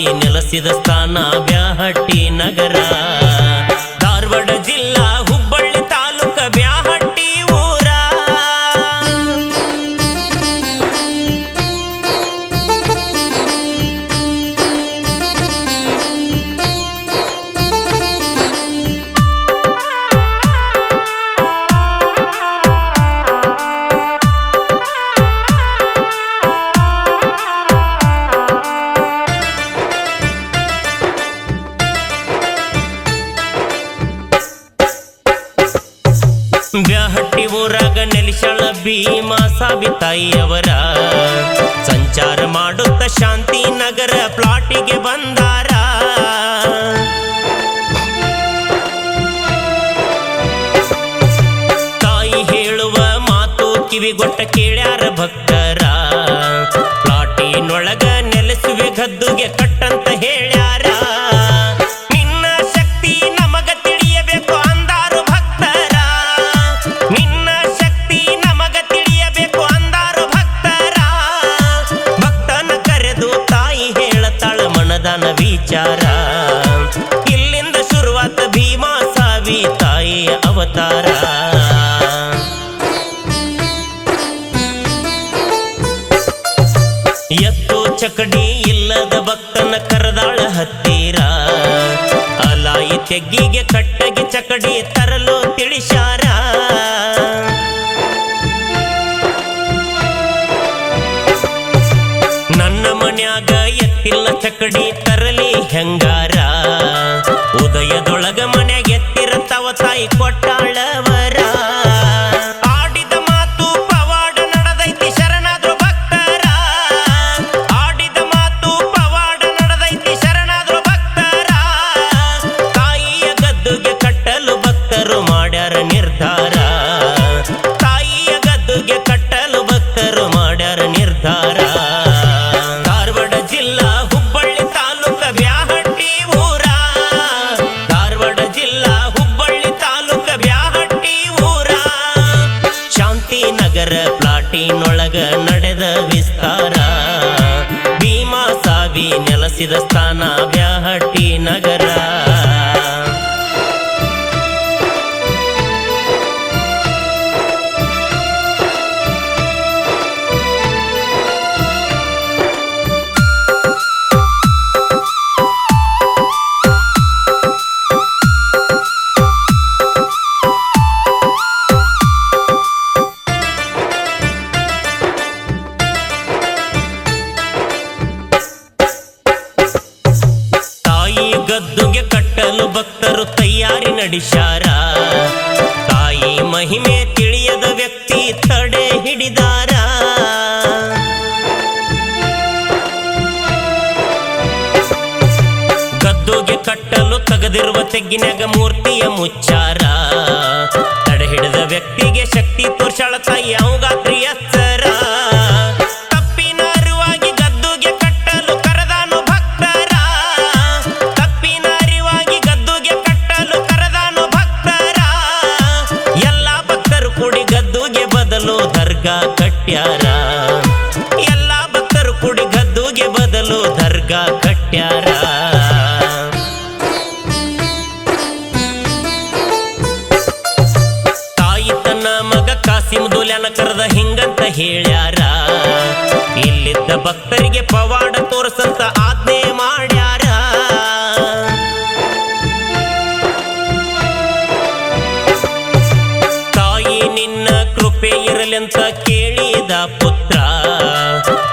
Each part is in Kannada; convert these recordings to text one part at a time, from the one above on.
ನೆಲಸಿದ ಸ್ಥಾನ ಬ್ಯಾಹಟ್ಟಿ ನಗರ. ಶಾಂತಿ ನಗರ ಪ್ಲಾಟಿಗೆ ಬಂದಾರ. ತಾಯಿ ಹೇಳುವ ಮಾತು ಕಿವಿಗೊಟ್ಟ ಕೇಳ್ಯಾರ ಭಕ್ತರ. ಪ್ಲಾಟಿನೊಳಗ ನೆಲೆಸುವೆ ಗದ್ದುಗೆ ಕಟ್ಟಂತ ಹೇಳ್ಯಾರ. ಮನದನ ವಿಚಾರ. ಇಲ್ಲಿಂದ ಶುರುವಾತ ಭೀಮಾ ಸಾವಿ ತಾಯಿಯ ಅವತಾರ. ಎತ್ತು ಚಕಡಿ ಇಲ್ಲದ ಭಕ್ತನ ಕರದಾಳ ಹತ್ತೀರ. ಅಲಾಯಿ ತೆಗ್ಗಿಗೆ ಕಟ್ಟಗೆ ಚಕಡಿ ತರಲು ತಿಳಿಸಾರ ಮನ್ಯಾಗ ಎತ್ತಿಲ್ಲ ಚಕಡಿ ತರಲಿ ಹೆಂಗಾರ? ಉದಯದೊಳಗ ಮನ್ಯಾಗ ಎತ್ತಿರತ್ತವ ತಾಯಿ ಕೊಟ್ಟಾಳವರ ತೆಗ್ಗಿನಾಗ ಮೂರ್ತಿಯ ಮುಚ್ಚಾರ. ತಡೆ ಹಿಡಿದ ವ್ಯಕ್ತಿಗೆ ಶಕ್ತಿ ತೋರ್ಸಾಳ ತಾಯಿ ಅವಗಾತ್ರಿ ಎತ್ತರ ತಪ್ಪಿನ ಅರಿವಾಗಿ ಗದ್ದುಗೆ ಕಟ್ಟಲು ಕರೆದಾನು ಭಕ್ತರ. ತಪ್ಪಿನ ಅರಿವಾಗಿ ಗದ್ದುಗೆ ಕಟ್ಟಲು ಕರೆದಾನು ಭಕ್ತರ. ಎಲ್ಲ ಭಕ್ತರು ಕೂಡಿ ಗದ್ದುಗೆ ಬದಲು ದರ್ಗಾ ಕಟ್ಯಾರ. ಇರಲೆಂತ ಕೇಳಿದ ಪುತ್ರ.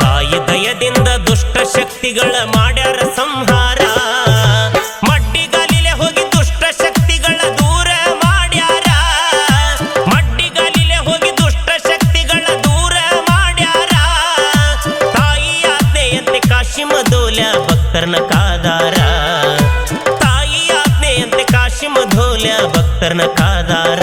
ತಾಯಿ ದಯದಿಂದ ದುಷ್ಟ ಶಕ್ತಿಗಳ ಮಾಡ್ಯಾರ ಸಂಹಾರ. ಮಡ್ಡಿಗಾಲಿಲೆ ಹೋಗಿ ದುಷ್ಟ ಶಕ್ತಿಗಳ ದೂರ ಮಾಡ್ಯಾರ. ಮಡ್ಡಿಗಾಲಿಲೆ ಹೋಗಿ ದುಷ್ಟ ಶಕ್ತಿಗಳ ದೂರ ಮಾಡ್ಯಾರ. ತಾಯಿ ಆಜ್ಞೆಯಂತೆ ಕಾಶಿ ಮಧೋಲ ಭಕ್ತರನ ಕಾದಾರ. ತಾಯಿ ಆಜ್ಞೆಯಂತೆ ಕಾಶಿ ಮಧೋಲ ಭಕ್ತರನ ಕಾದಾರ.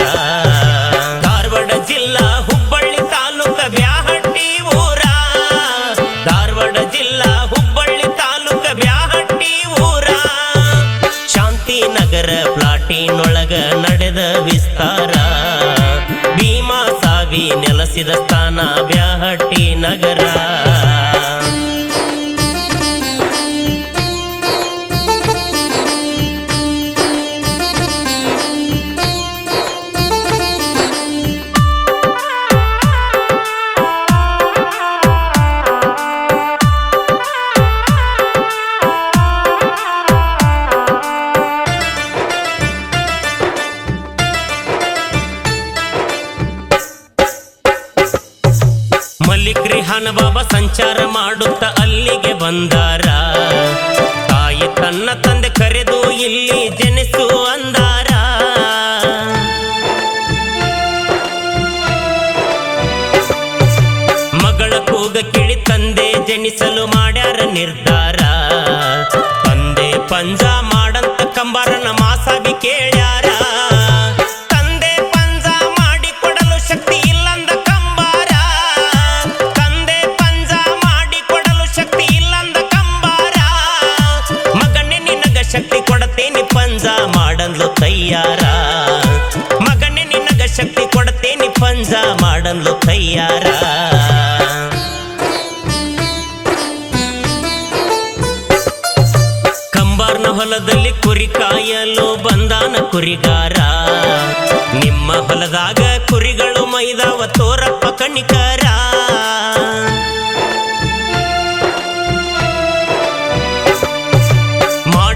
ನಿನಗ ಶಕ್ತಿ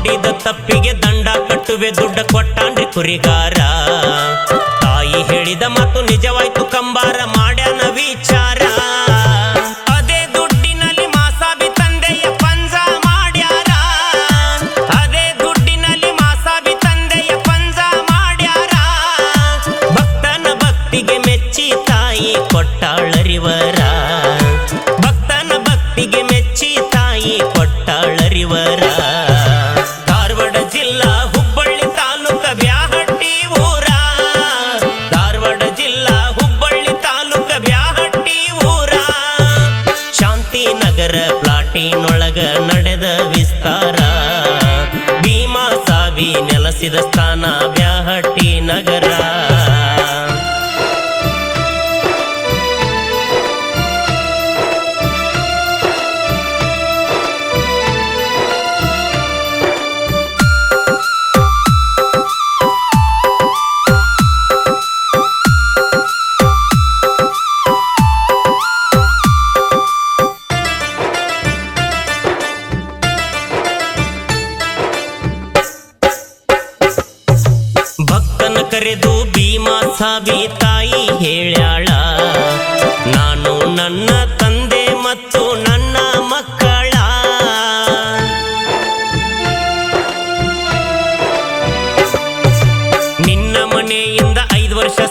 ಮಾಡಿದ ತಪ್ಪಿಗೆ ದಂಡ ಕಟ್ಟುವೆ ದುಡ್ಡ ಕೊಟ್ಟಾನ್ರಿ ಕುರಿಗಾರ. ತಾಯಿ ಹೇಳಿದ ಮಾತು ನಿಜವಾಯ್ತು ಕಂಬಾರ, ಮಾಡ್ಯಾನ ವಿಚಾರ. ಅದೇ ದುಡ್ಡಿನಲ್ಲಿ ಮಾಸಾಬಿ ತಂದೆಯ ಪಂಜ ಮಾಡ್ಯಾರ. ಅದೇ ದುಡ್ಡಿನಲ್ಲಿ ಮಾಸಾಬಿ ತಂದೆಯ ಪಂಜ ಮಾಡ್ಯಾರ. ಭಕ್ತನ ಭಕ್ತಿಗೆ ಮೆಚ್ಚಿ ತಾಯಿ ಕೊಟ್ಟಾಳರಿವರ. ಭಕ್ತನ ಭಕ್ತಿಗೆ ಮೆಚ್ಚಿ ತಾಯಿ ಕೊಟ್ಟಾಳರಿವರ.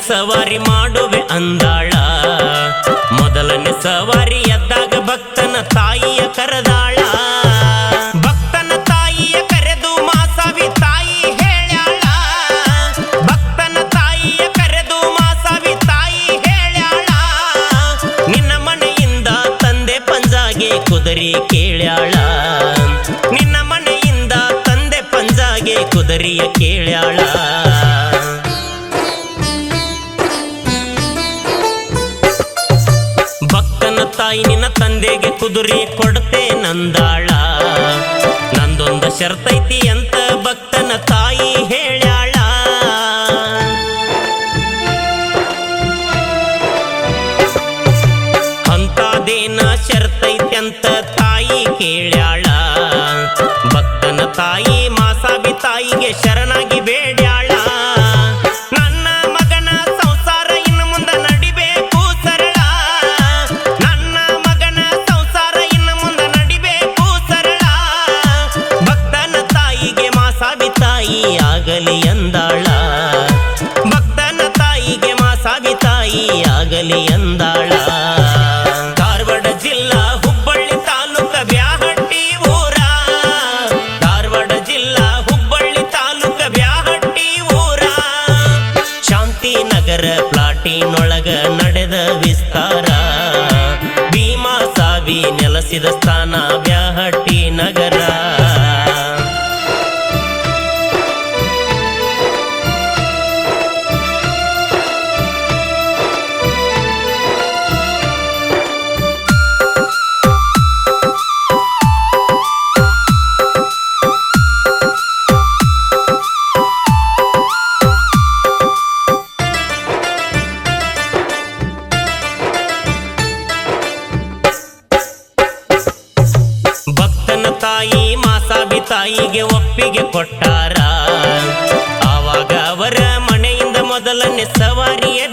ಸವಾರಿ ಮಾಡುವೆ ಅಂದಾಳ. ಮೊದಲನೇ ಸವಾರಿ ಎದ್ದಾಗ ಭಕ್ತನ ತಾಯಿಯ ಕರೆದಾಳ. ಭಕ್ತನ ತಾಯಿಯ ಕರೆದು ಮಾಸವಿ ತಾಯಿ ಹೇಳ್ಯಾಳ. ಭಕ್ತನ ತಾಯಿಯ ಕರೆದು ಮಾಸವಿ ತಾಯಿ ಹೇಳ್ಯಾಳ. ನಿನ್ನ ಮನೆಯಿಂದ ತಂದೆ ಪಂಜಾಗೆ ಕುದರಿ ಕೇಳ್ಯಾಳ. ನಿನ್ನ ಮನೆಯಿಂದ ತಂದೆ ಪಂಜಾಗೆ ಕುದರಿಯ ಕೇಳ್ಯಾಳ. ತಂದೆಗೆ ಕುದುರೆ ಕೊಡ್ತೆ ನಂದಾಳ. ನಂದೊಂದ ಶರ್ತೈತಿ ಅಂತ ಭಕ್ತನ ತಾಯಿ ಹೇಳ್ಯಾಳ. ಅಂತದೇನ ಶರ್ತೈತಿ ಅಂತ ತಾಯಿ ಕೇಳ್ಯಾಳ. ಭಕ್ತನ ತಾಯಿ ಮಾಸಾಬಿ ತಾಯಿಗೆ ಶರಣಾಗಿ ಬೇಡ್ಯಾಳ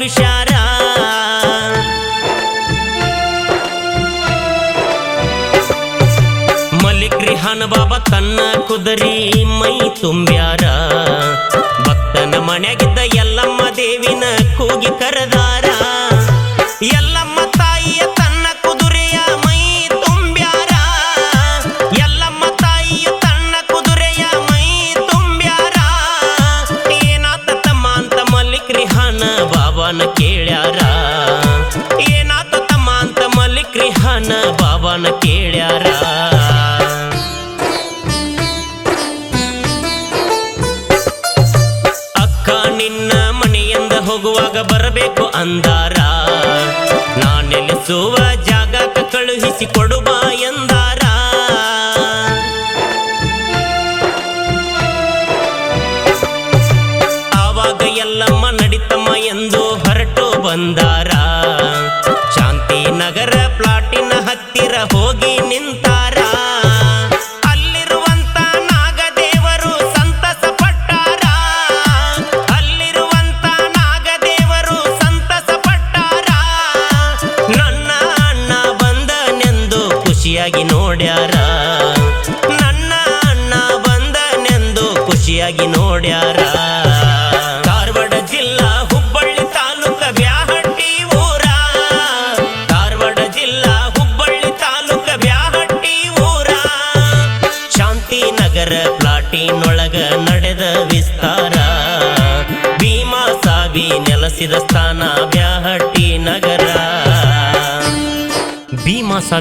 ವಿಷಾರ. ಮಲಿಗ್ರಿಹಾನ ಬಾಬಾ ತನ್ನ ಕುದರಿ ಮೈ ತುಂಬ್ಯಾರ. ಭಕ್ತನ ಮನೆಗಿದ್ದ ಎಲ್ಲಮ್ಮ ದೇವಿನ ಕೂಗಿ ಕರೆದ ಎಲ್ಲಮ್ಮ ನಡಿತಮ್ಮ ಎಂದು ಹೊರಟು ಬಂದಾರ. ಶಾಂತಿ ನಗರ ಪ್ಲಾಟಿನ ಹತ್ತಿರ ಹೋಗಿ ನಿಂತ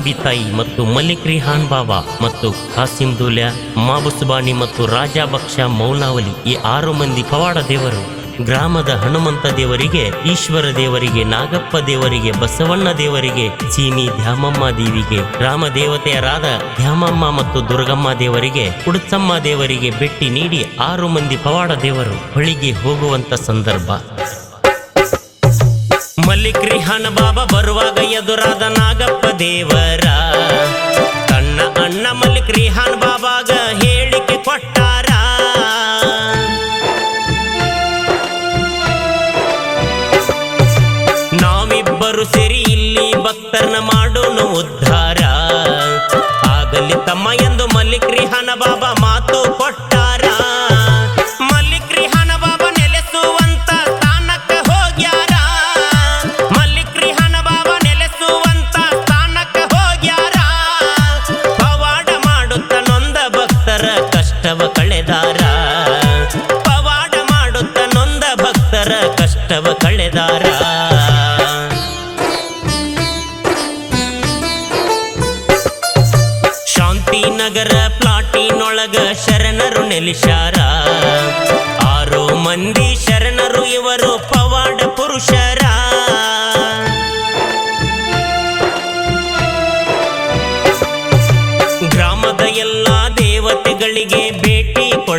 ಸಾಬಿತಾಯಿ ಮತ್ತು ಮಲ್ಲಿಕ್ ರಿಹಾನ್ ಬಾಬಾ ಮತ್ತು ಖಾಸಿಂ ದುಲ್ಯಾ ಮಾಬುಸುಬಾನಿ ಮತ್ತು ರಾಜಾಬಕ್ಷ ಮೌಲಾವಲಿ ಈ ಆರು ಮಂದಿ ಪವಾಡ ದೇವರು. ಗ್ರಾಮದ ಹನುಮಂತ ದೇವರಿಗೆ, ಈಶ್ವರ ದೇವರಿಗೆ, ನಾಗಪ್ಪ ದೇವರಿಗೆ, ಬಸವಣ್ಣ ದೇವರಿಗೆ, ಚೀನಿ ಧ್ಯಾಮಮ್ಮ ದೇವಿಗೆ, ರಾಮ ದೇವತೆಯರಾದ ಧ್ಯಾಮಮ್ಮ ಮತ್ತು ದುರ್ಗಮ್ಮ ದೇವರಿಗೆ ಕುಡಚಮ್ಮ ದೇವರಿಗೆ ಭೇಟಿ ನೀಡಿ ಆರು ಮಂದಿ ಪವಾಡ ದೇವರು ಹೊಳಿಗೆ ಹೋಗುವಂತ ಸಂದರ್ಭ. ಮಲ್ಲಿಗ್ರಿಹಣ ಬಾಬ ಬರುವಾಗ ಎದುರಾದ ನಾಗಪ್ಪ ದೇವರ. ತನ್ನ ಅಣ್ಣ ಮಲ್ಲಿಗ್ರಿಹಾನ್ ಬಾಬ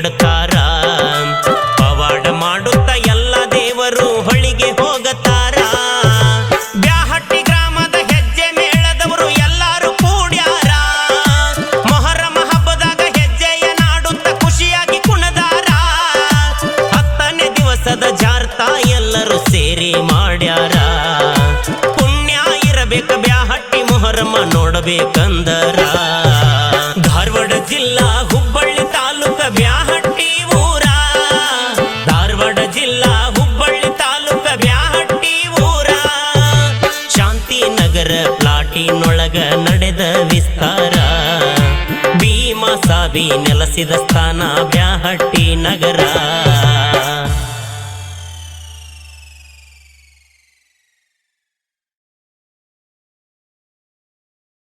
கொடுத்தார் ಬಾವಿ ನೆಲಸಿದ ಸ್ಥಾನ ಬ್ಯಾಹಟ್ಟಿ ನಗರ.